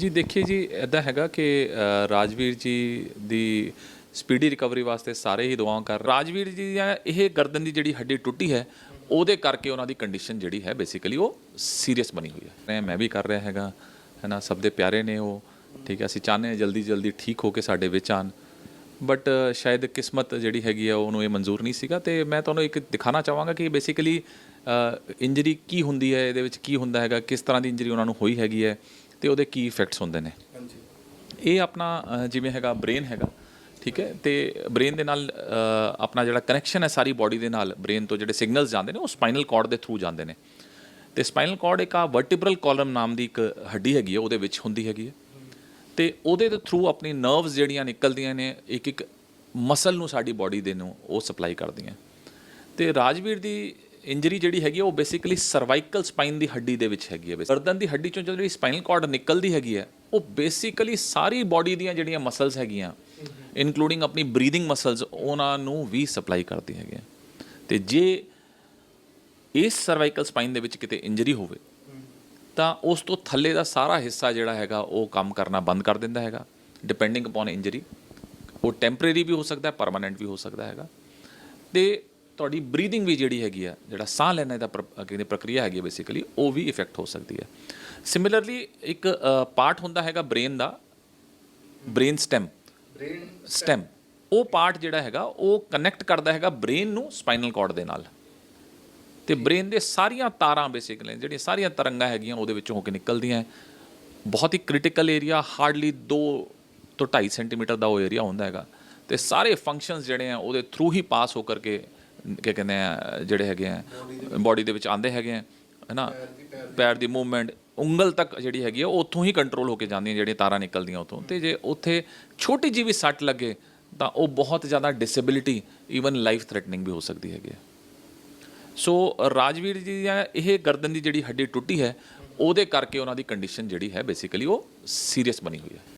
ਜੀ, ਦੇਖੀਏ ਜੀ ਇਦਾਂ ਹੈਗਾ ਕਿ ਰਾਜਵੀਰ ਜੀ ਦੀ ਸਪੀਡੀ ਰਿਕਵਰੀ ਵਾਸਤੇ ਸਾਰੇ ਹੀ ਦੁਆਵਾਂ ਕਰ ਰਾਜਵੀਰ ਜੀ ਦੀਆਂ ਇਹ ਗਰਦਨ ਦੀ ਜਿਹੜੀ ਹੱਡੀ ਟੁੱਟੀ ਹੈ, ਉਹਦੇ ਕਰਕੇ ਉਹਨਾਂ ਦੀ ਕੰਡੀਸ਼ਨ ਜਿਹੜੀ ਹੈ ਬੇਸਿਕਲੀ ਉਹ ਸੀਰੀਅਸ ਬਣੀ ਹੋਈ ਹੈ। ਮੈਂ ਵੀ ਕਰ ਰਿਹਾ ਹੈਗਾ ਹੈ ਨਾ ਸਭ ਦੇ ਪਿਆਰੇ ਨੇ ਉਹ, ਠੀਕ ਹੈ, ਅਸੀਂ ਚਾਹੁੰਦੇ ਹਾਂ ਜਲਦੀ ਜਲਦੀ ਠੀਕ ਹੋ ਕੇ ਸਾਡੇ ਵਿੱਚ ਆਣ ਬਟ ਸ਼ਾਇਦ ਕਿਸਮਤ ਜਿਹੜੀ ਹੈਗੀ ਆ, ਉਹਨੂੰ ਇਹ ਮਨਜ਼ੂਰ ਨਹੀਂ ਸੀਗਾ ਤੇ ਮੈਂ ਤੁਹਾਨੂੰ ਇੱਕ ਦਿਖਾਣਾ ਚਾਹਾਂਗਾ ਕਿ ਬੇਸਿਕਲੀ ਇੰਜਰੀ ਕੀ ਹੁੰਦੀ ਹੈ, ਇਹਦੇ ਵਿੱਚ ਕੀ ਹੁੰਦਾ ਹੈਗਾ, ਕਿਸ ਤਰ੍ਹਾਂ ਦੀ ਇੰਜਰੀ ਉਹਨਾਂ ਨੂੰ ਹੋਈ ਹੈਗੀ ਹੈ। ਤੇ ਉਹਦੇ ਕੀ ਇਫੈਕਟਸ ਹੁੰਦੇ ਨੇ? ਇਹ ਆਪਣਾ ਜਿਵੇਂ ਹੈਗਾ ਬ੍ਰੇਨ ਹੈਗਾ, ਠੀਕ ਹੈ? ਤੇ ਬ੍ਰੇਨ ਦੇ ਨਾਲ ਆਪਣਾ ਜਿਹੜਾ ਕਨੈਕਸ਼ਨ ਹੈ ਸਾਰੀ ਬਾਡੀ ਦੇ ਨਾਲ ਬ੍ਰੇਨ ਤੋਂ ਜਿਹੜੇ ਸਿਗਨਲਸ ਜਾਂਦੇ ਨੇ, ਉਹ ਸਪਾਈਨਲ ਕਾਰਡ ਦੇ ਥਰੂ ਜਾਂਦੇ ਨੇ। ਤੇ ਸਪਾਈਨਲ ਕਾਰਡ ਇੱਕ ਆ ਵਰਟੀਬਰਲ ਕਾਲਮ ਨਾਮ ਦੀ ਇੱਕ ਹੱਡੀ ਹੈਗੀ ਹੈ, ਉਹਦੇ ਵਿੱਚ ਹੁੰਦੀ ਹੈਗੀ ਹੈ। ਤੇ ਉਹਦੇ ਦੇ ਥਰੂ ਆਪਣੀ ਨਰਵਸ ਜਿਹੜੀਆਂ ਨਿਕਲਦੀਆਂ ਨੇ ਇੱਕ ਇੱਕ ਮਸਲ ਨੂੰ ਸਾਡੀ ਬਾਡੀ ਦੇ ਨੂੰ ਉਹ ਸਪਲਾਈ ਕਰਦੀਆਂ। ਤੇ ਰਾਜਵੀਰ ਦੀ ਇੰਜਰੀ ਜਿਹੜੀ ਹੈਗੀ ਆ, ਉਹ ਬੇਸਿਕਲੀ ਸਰਵਾਈਕਲ ਸਪਾਈਨ ਦੀ ਹੱਡੀ ਦੇ ਵਿੱਚ ਹੈਗੀ ਹੈ ਗਰਦਨ ਦੀ ਹੱਡੀ ਚੋਂ ਜਿਹੜੀ ਸਪਾਈਨਲ ਕਾਰਡ ਨਿਕਲਦੀ ਹੈਗੀ ਹੈ ਉਹ ਬੇਸਿਕਲੀ ਸਾਰੀ ਬਾਡੀ ਦੀਆਂ ਜਿਹੜੀਆਂ ਮਸਲਸ ਹੈਗੀਆਂ ਇਨਕਲੂਡਿੰਗ ਆਪਣੀ ਬਰੀਥਿੰਗ ਮਸਲਸ ਉਹਨਾਂ ਨੂੰ ਵੀ ਸਪਲਾਈ ਕਰਦੀ ਹੈਗੀ ਹੈ ਤੇ ਜੇ ਇਸ ਸਰਵਾਈਕਲ ਸਪਾਈਨ ਦੇ ਵਿੱਚ ਕਿਤੇ ਇੰਜਰੀ ਹੋਵੇ, ਤਾਂ ਉਸ ਤੋਂ ਥੱਲੇ ਦਾ ਸਾਰਾ ਹਿੱਸਾ ਜਿਹੜਾ ਹੈਗਾ, ਉਹ ਕੰਮ ਕਰਨਾ ਬੰਦ ਕਰ ਦਿੰਦਾ ਹੈਗਾ ਡਿਪੈਂਡਿੰਗ ਅਪਨ ਇੰਜਰੀ ਉਹ ਟੈਂਪਰੇਰੀ ਵੀ ਹੋ ਸਕਦਾ ਹੈ ਪਰਮਾਨੈਂਟ ਵੀ ਹੋ ਸਕਦਾ ਹੈਗਾ। ਤੇ ਤੁਹਾਡੀ ਬਰੀਥਿੰਗ ਵੀ ਜਿਹੜੀ ਹੈਗੀ ਆ ਜਿਹੜਾ ਸਾਹ ਲੈਣ ਦਾ ਕਹਿੰਦੇ ਪ੍ਰਕਿਰਿਆ ਹੈਗੀ ਬੇਸਿਕਲੀ ਉਹ ਵੀ ਇਫੈਕਟ ਹੋ ਸਕਦੀ ਹੈ ਸਿਮਿਲਰਲੀ ਇੱਕ ਪਾਰਟ ਹੁੰਦਾ ਹੈਗਾ ਬ੍ਰੇਨ ਦਾ ਬ੍ਰੇਨ ਸਟੈਮ ਬ੍ਰੇਨ ਸਟੈਮ ਉਹ ਪਾਰਟ ਜਿਹੜਾ ਹੈਗਾ ਉਹ ਕਨੈਕਟ ਕਰਦਾ ਹੈਗਾ ਬ੍ਰੇਨ ਨੂੰ ਸਪਾਈਨਲ ਕਾਰਡ ਦੇ ਨਾਲ। ਤੇ ਬ੍ਰੇਨ ਦੇ ਸਾਰੀਆਂ ਤਾਰਾਂ ਬੇਸਿਕਲੀ ਜਿਹੜੀਆਂ ਸਾਰੀਆਂ ਤਰੰਗਾਂ ਹੈਗੀਆਂ ਉਹਦੇ ਵਿੱਚੋਂ ਹੋ ਕੇ ਨਿਕਲਦੀਆਂ। ਬਹੁਤ ਹੀ ਕ੍ਰਿਟੀਕਲ ਏਰੀਆ ਹਾਰਡਲੀ 2 ਤੋਂ 2.5 ਸੈਂਟੀਮੀਟਰ ਦਾ ਉਹ ਏਰੀਆ ਹੁੰਦਾ ਹੈਗਾ। ਤੇ ਸਾਰੇ ਫੰਕਸ਼ਨਸ ਜਿਹੜੇ ਆ ਉਹਦੇ ਥਰੂ ਹੀ ਪਾਸ ਹੋ ਕਰਕੇ ਕੀ ਕਹਿੰਦੇ ਆ, ਜਿਹੜੇ ਹੈਗੇ ਆ ਬਾਡੀ ਦੇ ਵਿੱਚ ਆਉਂਦੇ ਹੈਗੇ ਆ, ਹੈਨਾ? ਪੈਰ ਦੀ ਮੂਵਮੈਂਟ ਉਂਗਲ ਤੱਕ ਜਿਹੜੀ ਹੈਗੀ ਆ, ਉਹ ਉੱਥੋਂ ਹੀ ਕੰਟਰੋਲ ਹੋ ਕੇ ਜਾਂਦੀਆਂ ਜਿਹੜੀਆਂ ਤਾਰਾਂ ਨਿਕਲਦੀਆਂ ਉੱਥੋਂ। ਤੇ ਜੇ ਉੱਥੇ ਛੋਟੀ ਜਿਹੀ ਵੀ ਸੱਟ ਲੱਗੇ, ਤਾਂ ਉਹ ਬਹੁਤ ਜ਼ਿਆਦਾ ਡਿਸੇਬਿਲਿਟੀ ਈਵਨ ਲਾਈਫ ਥ੍ਰੈਟਨਿੰਗ ਵੀ ਹੋ ਸਕਦੀ ਹੈਗੀ ਹੈ ਸੋ ਰਾਜਵੀਰ ਜੀ ਦੀਆਂ ਇਹ ਗਰਦਨ ਦੀ ਜਿਹੜੀ ਹੱਡੀ ਟੁੱਟੀ ਹੈ, ਉਹਦੇ ਕਰਕੇ ਉਹਨਾਂ ਦੀ ਕੰਡੀਸ਼ਨ ਜਿਹੜੀ ਹੈ ਬੇਸਿਕਲੀ ਉਹ ਸੀਰੀਅਸ ਬਣੀ ਹੋਈ ਹੈ।